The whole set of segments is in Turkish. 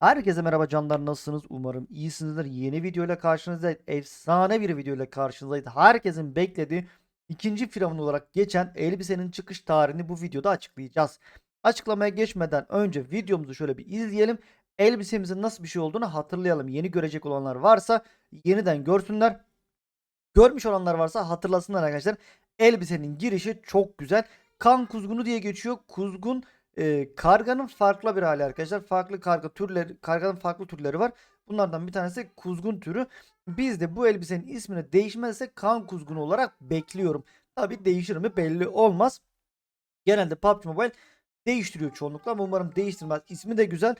Herkese merhaba canlar nasılsınız? Umarım iyisinizdir. Yeni video ile karşınızdayız. Efsane bir video ile karşınızdayız. Herkesin beklediği ikinci firavun olarak geçen elbisenin çıkış tarihini bu videoda açıklayacağız. Açıklamaya geçmeden önce videomuzu şöyle bir izleyelim. Elbisemizin nasıl bir şey olduğunu hatırlayalım. Yeni görecek olanlar varsa yeniden görsünler. Görmüş olanlar varsa hatırlasınlar arkadaşlar. Elbisenin girişi çok güzel. Kan kuzgunu diye geçiyor. Kuzgun e, karganın farklı bir hali arkadaşlar. Farklı karga türleri, karganın farklı türleri var. Bunlardan bir tanesi kuzgun türü. Biz de bu elbisenin ismini değişmezse kan kuzgunu olarak bekliyorum. Tabi değişir mi belli olmaz. Genelde PUBG Mobile değiştiriyor çoğunlukla ama umarım değiştirmez. İsmi de güzel.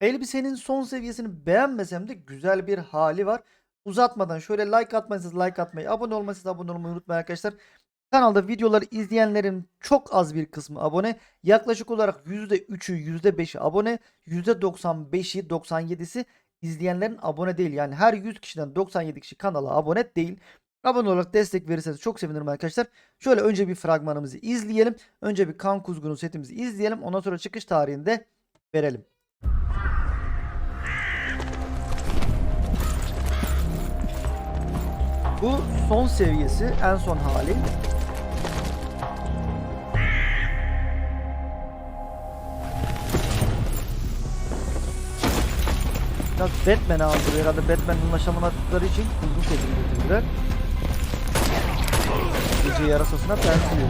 Elbisenin son seviyesini beğenmesem de güzel bir hali var. Uzatmadan şöyle like atmayınız like atmayı, abone olmayınız abone olmayı unutmayın arkadaşlar. Kanalda videoları izleyenlerin çok az bir kısmı abone. Yaklaşık olarak %3'ü %5'i abone. %95'i 97'si izleyenlerin abone değil. Yani her 100 kişiden 97 kişi kanala abone değil. Abone olarak destek verirseniz çok sevinirim arkadaşlar. Şöyle önce bir fragmanımızı izleyelim. Önce bir kan kuzgunu setimizi izleyelim. Ondan sonra çıkış tarihini de verelim. Bu son seviyesi, en son hali. Biraz Batman'e andırıyor herhalde. Batman'le anlaşamadıkları için kuzgun setini getirdiler. Gece yarasasına benziyor.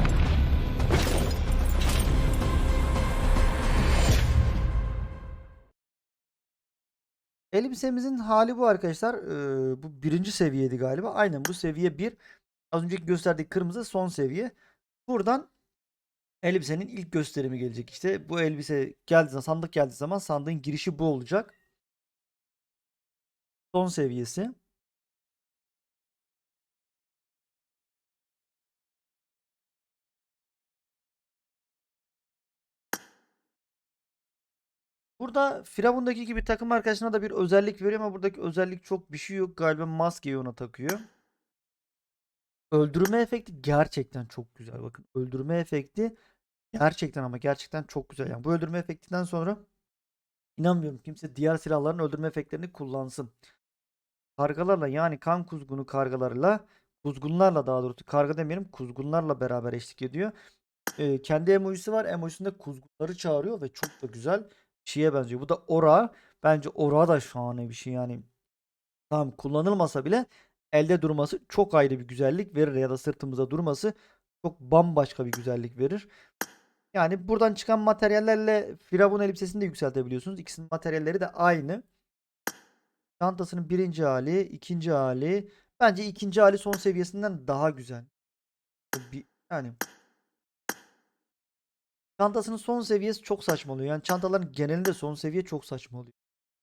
Elbisemizin hali bu arkadaşlar. Ee, bu birinci seviyeydi galiba. Aynen bu seviye 1. Az önceki gösterdiği kırmızı son seviye. Buradan elbisenin ilk gösterimi gelecek işte. Bu elbise geldiği zaman sandık geldiği zaman sandığın girişi bu olacak. Son seviyesi. Burada Firavun'daki gibi takım arkadaşına da bir özellik veriyor ama buradaki özellik çok bir şey yok. Galiba maskeyi ona takıyor. Öldürme efekti gerçekten çok güzel. Bakın öldürme efekti gerçekten ama gerçekten çok güzel. Yani bu öldürme efektinden sonra inanmıyorum kimse diğer silahların öldürme efektlerini kullansın. Kargalarla yani kan kuzgunu kargalarıyla kuzgunlarla daha doğrusu karga demeyelim kuzgunlarla beraber eşlik ediyor. Ee, kendi emojisi var. Emojisinde kuzgunları çağırıyor ve çok da güzel bir şeye benziyor. Bu da Ora. Bence Ora da şahane bir şey yani. Tamam kullanılmasa bile elde durması çok ayrı bir güzellik verir ya da sırtımıza durması çok bambaşka bir güzellik verir. Yani buradan çıkan materyallerle Firavun elbisesini de yükseltebiliyorsunuz. İkisinin materyalleri de aynı. Çantasının birinci hali, ikinci hali. Bence ikinci hali son seviyesinden daha güzel. Bir, yani çantasının son seviyesi çok saçma oluyor. Yani çantaların genelinde son seviye çok saçma oluyor.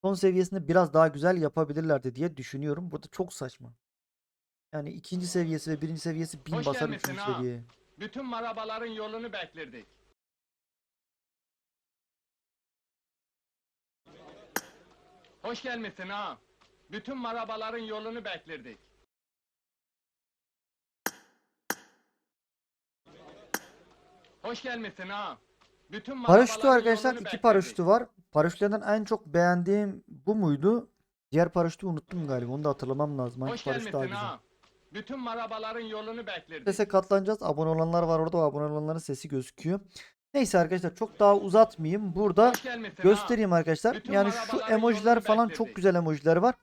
Son seviyesini biraz daha güzel yapabilirlerdi diye düşünüyorum. Burada çok saçma. Yani ikinci seviyesi ve birinci seviyesi bin Hoş basar üçüncü ha. seviye. Bütün marabaların yolunu beklerdik. Hoş gelmişsin ha. Bütün marabaların yolunu beklerdik. Hoş gelmişsin ha. Bütün Paraşütü marabaların arkadaşlar yolunu iki beklerdik. paraşütü var. Paraşütlerden en çok beğendiğim bu muydu? Diğer paraşütü unuttum galiba. Onu da hatırlamam lazım. Hangi Hoş paraşüt daha gelmişsin güzel? ha. Bütün marabaların yolunu beklerdik. Sese katlanacağız. Abone olanlar var orada. O abone olanların sesi gözüküyor. Neyse arkadaşlar çok daha uzatmayayım. Burada Hoş gelmişsin ha. göstereyim arkadaşlar. Bütün Yani şu marabaların emojiler yolunu falan bekledik. çok güzel emojiler var.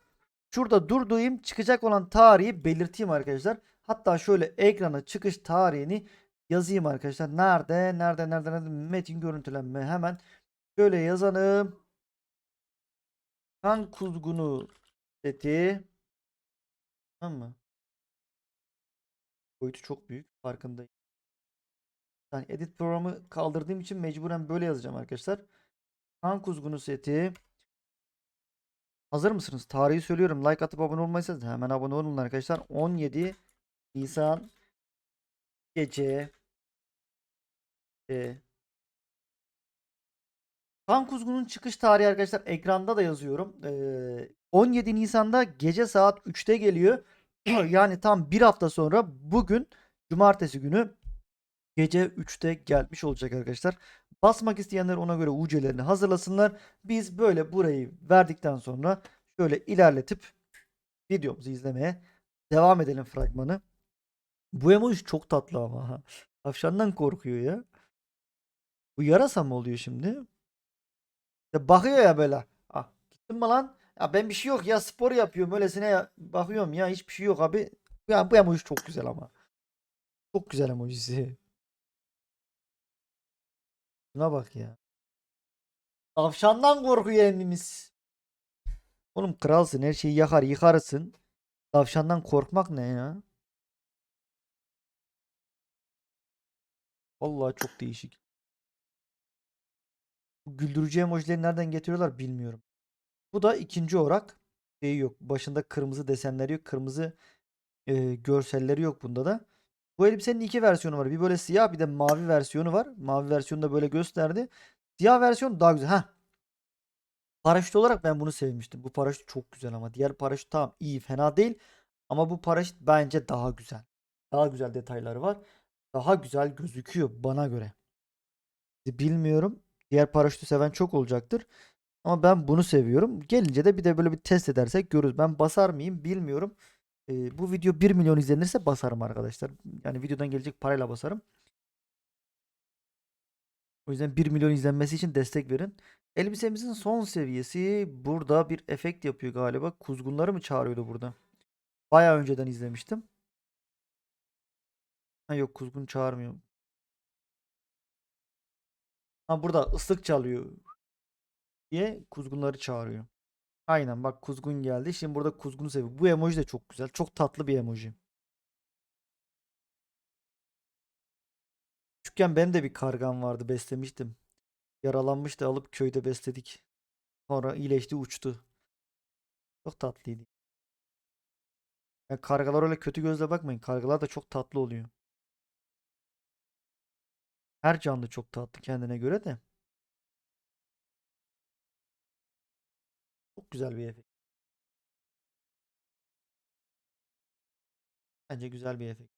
Şurada durduğum çıkacak olan tarihi belirteyim arkadaşlar. Hatta şöyle ekrana çıkış tarihini yazayım arkadaşlar. Nerede? Nerede? Nerede? Nerede? Metin görüntülenme. Hemen şöyle yazalım. Kan kuzgunu seti. Tamam mı? Boyutu çok büyük. Farkındayım. Yani edit programı kaldırdığım için mecburen böyle yazacağım arkadaşlar. Kan kuzgunu seti. Hazır mısınız? Tarihi söylüyorum. Like atıp abone olmayırsanız hemen abone olun arkadaşlar. 17 Nisan gece e, Kan Kuzgun'un çıkış tarihi arkadaşlar ekranda da yazıyorum. Ee, 17 Nisan'da gece saat 3'te geliyor. yani tam bir hafta sonra bugün cumartesi günü gece 3'te gelmiş olacak arkadaşlar. Basmak isteyenler ona göre UC'lerini hazırlasınlar. Biz böyle burayı verdikten sonra şöyle ilerletip videomuzu izlemeye devam edelim fragmanı. Bu emoji çok tatlı ama ha. Tavşandan korkuyor ya. Bu yarasa mı oluyor şimdi? Ya bakıyor ya böyle. Ah gittin mi lan? Ya ben bir şey yok ya spor yapıyorum öylesine ya, bakıyorum ya hiçbir şey yok abi. Ya bu emoji çok güzel ama. Çok güzel emojisi. Şuna bak ya. Tavşandan korkuyor emimiz. Oğlum kralsın her şeyi yakar yıkarsın. Tavşandan korkmak ne ya? Vallahi çok değişik. Bu güldürücü emojileri nereden getiriyorlar bilmiyorum. Bu da ikinci olarak şey yok. Başında kırmızı desenleri yok. Kırmızı e, görselleri yok bunda da. Bu elbisenin iki versiyonu var. Bir böyle siyah bir de mavi versiyonu var. Mavi versiyonu da böyle gösterdi. Siyah versiyon daha güzel. Heh. Paraşüt olarak ben bunu sevmiştim. Bu paraşüt çok güzel ama. Diğer paraşüt tamam iyi fena değil. Ama bu paraşüt bence daha güzel. Daha güzel detayları var. Daha güzel gözüküyor bana göre. Bilmiyorum. Diğer paraşütü seven çok olacaktır. Ama ben bunu seviyorum. Gelince de bir de böyle bir test edersek görürüz. Ben basar mıyım bilmiyorum. Ee, bu video 1 milyon izlenirse basarım arkadaşlar. Yani videodan gelecek parayla basarım. O yüzden 1 milyon izlenmesi için destek verin. Elbisemizin son seviyesi burada bir efekt yapıyor galiba. Kuzgunları mı çağırıyordu burada? Bayağı önceden izlemiştim. Ha yok kuzgun çağırmıyor. Ha burada ıslık çalıyor diye kuzgunları çağırıyor. Aynen bak kuzgun geldi. Şimdi burada kuzgunu seviyor. Bu emoji de çok güzel. Çok tatlı bir emoji. Küçükken benim de bir kargam vardı. Beslemiştim. Yaralanmıştı alıp köyde besledik. Sonra iyileşti uçtu. Çok tatlıydı. Yani kargalar öyle kötü gözle bakmayın. Kargalar da çok tatlı oluyor. Her canlı çok tatlı kendine göre de. Çok güzel bir efekt. Bence güzel bir efekt.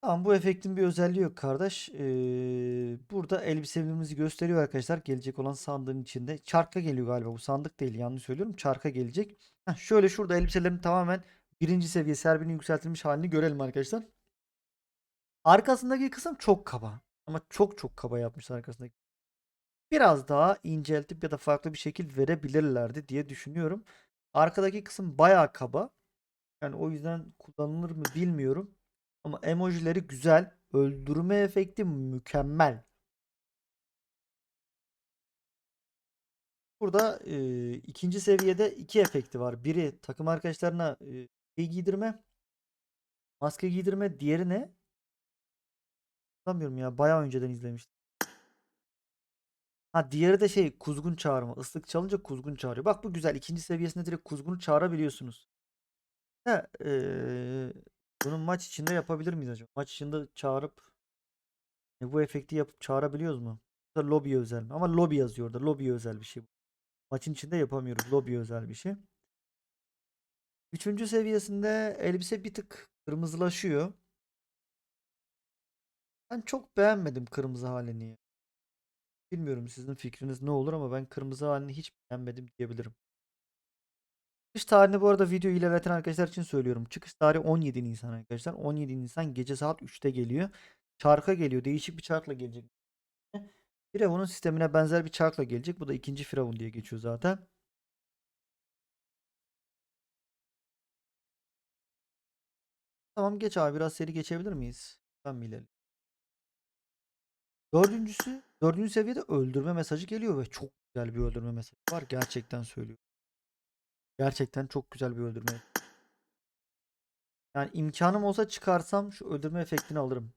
Tamam bu efektin bir özelliği yok kardeş. Ee, burada elbiselerimizi gösteriyor arkadaşlar. Gelecek olan sandığın içinde. Çarka geliyor galiba. Bu sandık değil yanlış söylüyorum. Çarka gelecek. Heh, şöyle şurada elbiselerin tamamen birinci seviye serbinin yükseltilmiş halini görelim arkadaşlar. Arkasındaki kısım çok kaba. Ama çok çok kaba yapmışlar arkasındaki. Biraz daha inceltip ya da farklı bir şekil verebilirlerdi diye düşünüyorum. Arkadaki kısım bayağı kaba. Yani o yüzden kullanılır mı bilmiyorum. Ama emojileri güzel. Öldürme efekti mükemmel. Burada e, ikinci seviyede iki efekti var. Biri takım arkadaşlarına e, şey giydirme. Maske giydirme. Diğeri ne? Hatırlamıyorum ya. Bayağı önceden izlemiştim. Ha diğeri de şey kuzgun çağırma. Islık çalınca kuzgun çağırıyor. Bak bu güzel. İkinci seviyesinde direkt kuzgunu çağırabiliyorsunuz. Ha, eee, bunun maç içinde yapabilir miyiz acaba? Maç içinde çağırıp e, bu efekti yapıp çağırabiliyoruz mu? Da özel mi? Ama lobby yazıyor orada. Lobby özel bir şey. Maçın içinde yapamıyoruz. Lobby özel bir şey. Üçüncü seviyesinde elbise bir tık kırmızılaşıyor. Ben çok beğenmedim kırmızı halini. Bilmiyorum sizin fikriniz ne olur ama ben kırmızı halini hiç beğenmedim diyebilirim. Çıkış tarihini bu arada video ilerleten arkadaşlar için söylüyorum. Çıkış tarihi 17 Nisan arkadaşlar. 17 Nisan gece saat 3'te geliyor. Çarka geliyor. Değişik bir çarkla gelecek. Firavun'un sistemine benzer bir çarkla gelecek. Bu da ikinci Firavun diye geçiyor zaten. Tamam geç abi biraz seri geçebilir miyiz? Ben mi? Dördüncüsü, dördüncü seviyede öldürme mesajı geliyor ve çok güzel bir öldürme mesajı var. Gerçekten söylüyorum. Gerçekten çok güzel bir öldürme. Yani imkanım olsa çıkarsam şu öldürme efektini alırım.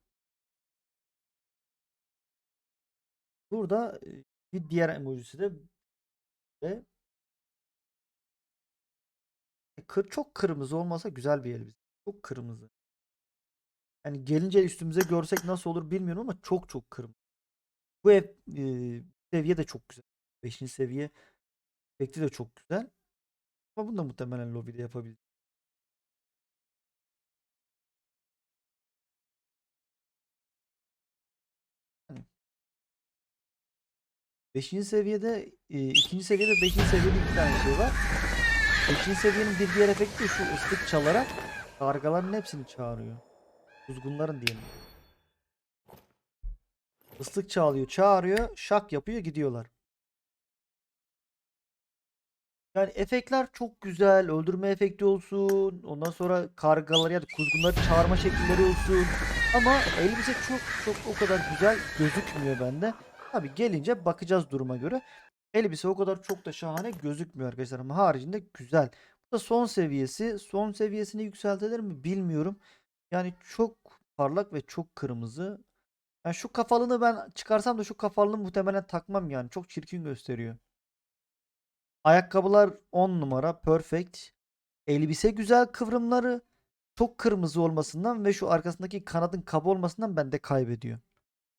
Burada e, bir diğer emojisi de ve kır, çok kırmızı olmasa güzel bir elbise. Çok kırmızı. Yani gelince üstümüze görsek nasıl olur bilmiyorum ama çok çok kırmızı. Bu ev e, seviye de çok güzel. 5. seviye bekli de çok güzel. Ama bunu da muhtemelen lobide yapabilir. Beşinci seviyede, e, ikinci seviyede, beşinci seviyede iki tane şey var. Beşinci seviyenin bir diğer efekti şu ıslık çalarak kargaların hepsini çağırıyor. Kuzgunların diyelim. Islık çalıyor, çağırıyor, şak yapıyor, gidiyorlar. Yani efektler çok güzel. Öldürme efekti olsun. Ondan sonra kargaları ya da kuzgunları çağırma şekilleri olsun. Ama elbise çok çok o kadar güzel gözükmüyor bende. Tabi gelince bakacağız duruma göre. Elbise o kadar çok da şahane gözükmüyor arkadaşlar ama haricinde güzel. Bu da son seviyesi. Son seviyesini yükseltilir mi bilmiyorum. Yani çok parlak ve çok kırmızı. Yani şu kafalığını ben çıkarsam da şu kafalığını muhtemelen takmam yani. Çok çirkin gösteriyor. Ayakkabılar 10 numara. Perfect. Elbise güzel kıvrımları. Çok kırmızı olmasından ve şu arkasındaki kanadın kaba olmasından bende kaybediyor.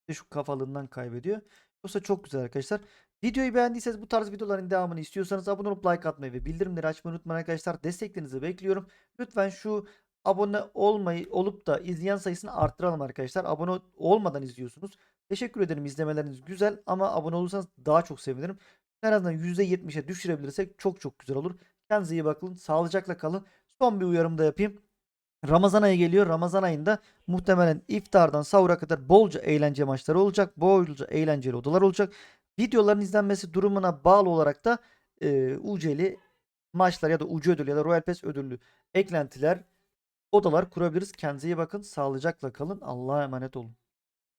İşte şu kafalığından kaybediyor. Yoksa çok güzel arkadaşlar. Videoyu beğendiyseniz bu tarz videoların devamını istiyorsanız abone olup like atmayı ve bildirimleri açmayı unutmayın arkadaşlar. Desteklerinizi bekliyorum. Lütfen şu abone olmayı olup da izleyen sayısını arttıralım arkadaşlar. Abone olmadan izliyorsunuz. Teşekkür ederim izlemeleriniz güzel ama abone olursanız daha çok sevinirim. En azından %70'e düşürebilirsek çok çok güzel olur. Kendinize iyi bakın. Sağlıcakla kalın. Son bir uyarım da yapayım. Ramazan ayı geliyor. Ramazan ayında muhtemelen iftardan sahura kadar bolca eğlence maçları olacak. Bolca eğlenceli odalar olacak. Videoların izlenmesi durumuna bağlı olarak da e, UC'li maçlar ya da UC ödülü ya da Royal Pass ödüllü eklentiler, odalar kurabiliriz. Kendinize iyi bakın. Sağlıcakla kalın. Allah'a emanet olun.